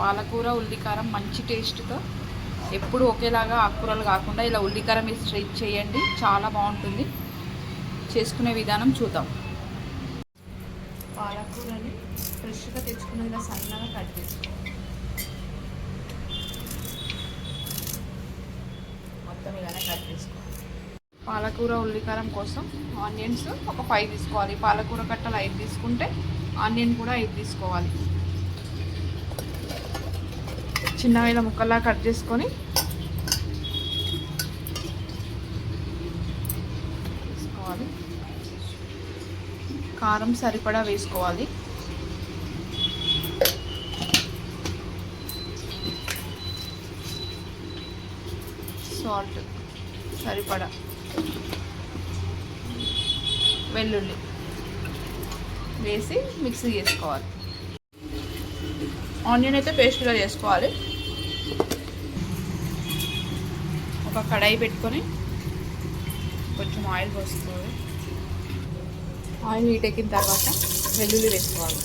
పాలకూర ఉల్లికారం మంచి టేస్ట్తో ఎప్పుడు ఒకేలాగా ఆకుకూరలు కాకుండా ఇలా ఉల్లికారం వేసి ట్రై చేయండి. చాలా బాగుంటుంది. చేసుకునే విధానం చూద్దాం. పాలకూరని ఫ్రెష్గా తెచ్చుకున్న ఇలా సన్నగా కట్ మొత్తం ఇలానే కట్ చేసుకోవాలి పాలకూర ఉల్లికారం కోసం ఆనియన్స్ ఒక ఫైవ్ తీసుకోవాలి. పాలకూర కట్టలు ఐదు తీసుకుంటే ఆనియన్ కూడా ఐదు తీసుకోవాలి. చిన్న ఇలా ముక్కల్లా కట్ చేసుకొని వేసుకోవాలి. కారం సరిపడా వేసుకోవాలి. సాల్ట్ సరిపడా. వెల్లుల్లి వేసి మిక్సీ చేసుకోవాలి. ఆనియన్ అయితే పేస్ట్గా చేసుకోవాలి. ఒక కడాయి పెట్టుకొని కొంచెం ఆయిల్ పోసుకోవాలి. ఆయిల్ హీట్ ఎక్కిన తర్వాత వెల్లుల్లి వేసుకోవాలి.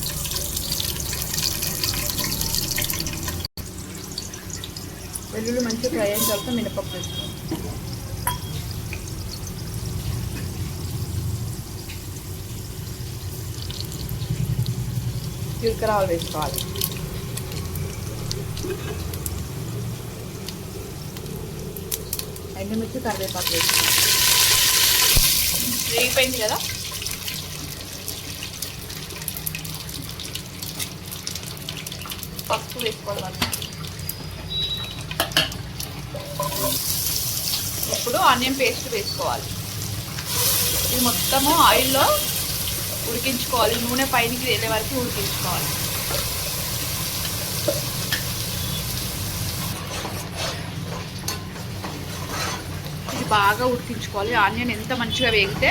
వెల్లుల్లి మంచిగా ఫ్రై అయిన తర్వాత మినపప్పు వేసుకోవాలి. జీలకర్ర వేసుకోవాలి. ఎండుమిర్చి కరివేపాకు వేసుకోవాలి వేగిపోయింది కదా? పసుపు వేసుకోవాలి. ఇప్పుడు ఆనియన్ పేస్ట్ వేసుకోవాలి. ఇది మొత్తము ఆయిల్లో ఉడికించుకోవాలి. నూనె పైనకి వెళ్ళే వరకు ఉడికించుకోవాలి. బాగా ఉడికించుకోవాలి. ఆనియన్ ఎంత మంచిగా వేగితే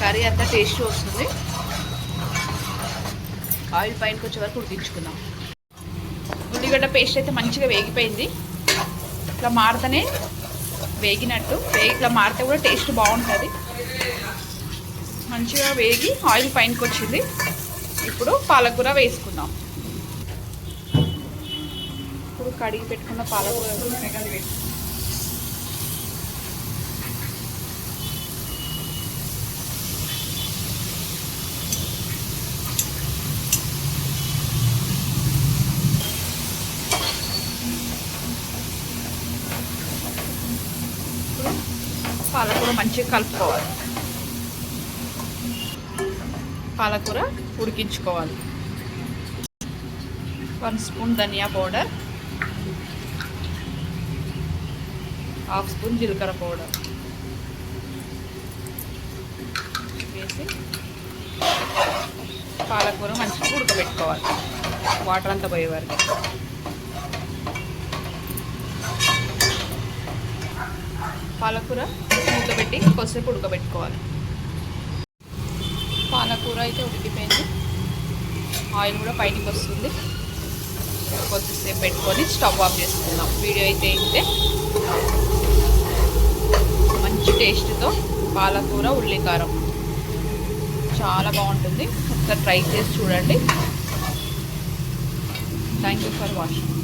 కర్రీ అంత టేస్ట్ వస్తుంది. ఆయిల్ పైనకి వచ్చే వరకు ఉడికించుకుందాం. ఉల్లిగడ్డ పేస్ట్ అయితే మంచిగా వేగిపోయింది. ఇట్లా మారితేనే వేగినట్టు. వేగి ఇట్లా మారితే కూడా టేస్ట్ బాగుంటుంది. మంచిగా వేగి ఆయిల్ పైనకి వచ్చింది. ఇప్పుడు పాలకూర వేసుకుందాం. ఇప్పుడు కడిగి పెట్టుకున్న పాలకూర పాలకూర మంచిగా కలుపుకోవాలి. పాలకూర ఉడికించుకోవాలి. వన్ స్పూన్ ధనియా పౌడర్ హాఫ్ స్పూన్ జీలకర్ర పౌడర్ వేసి పాలకూర మంచిగా ఉడకబెట్టుకోవాలి. వాటర్ అంతా పోయే వరకు. పాలకూర మూత పెట్టి కొద్దిసేపు ఉడకబెట్టుకోవాలి. పాలకూర అయితే ఉడికిపోయింది. ఆయిల్ కూడా పైకి వస్తుంది. కొద్దిసేపు పెట్టుకొని స్టవ్ ఆఫ్ చేసుకుందాం. వీడియో అయితే అయితే మంచి టేస్ట్తో పాలకూర ఉల్లికారం. చాలా బాగుంటుంది. ఒకసారి ట్రై చేసి చూడండి. Thank you for watching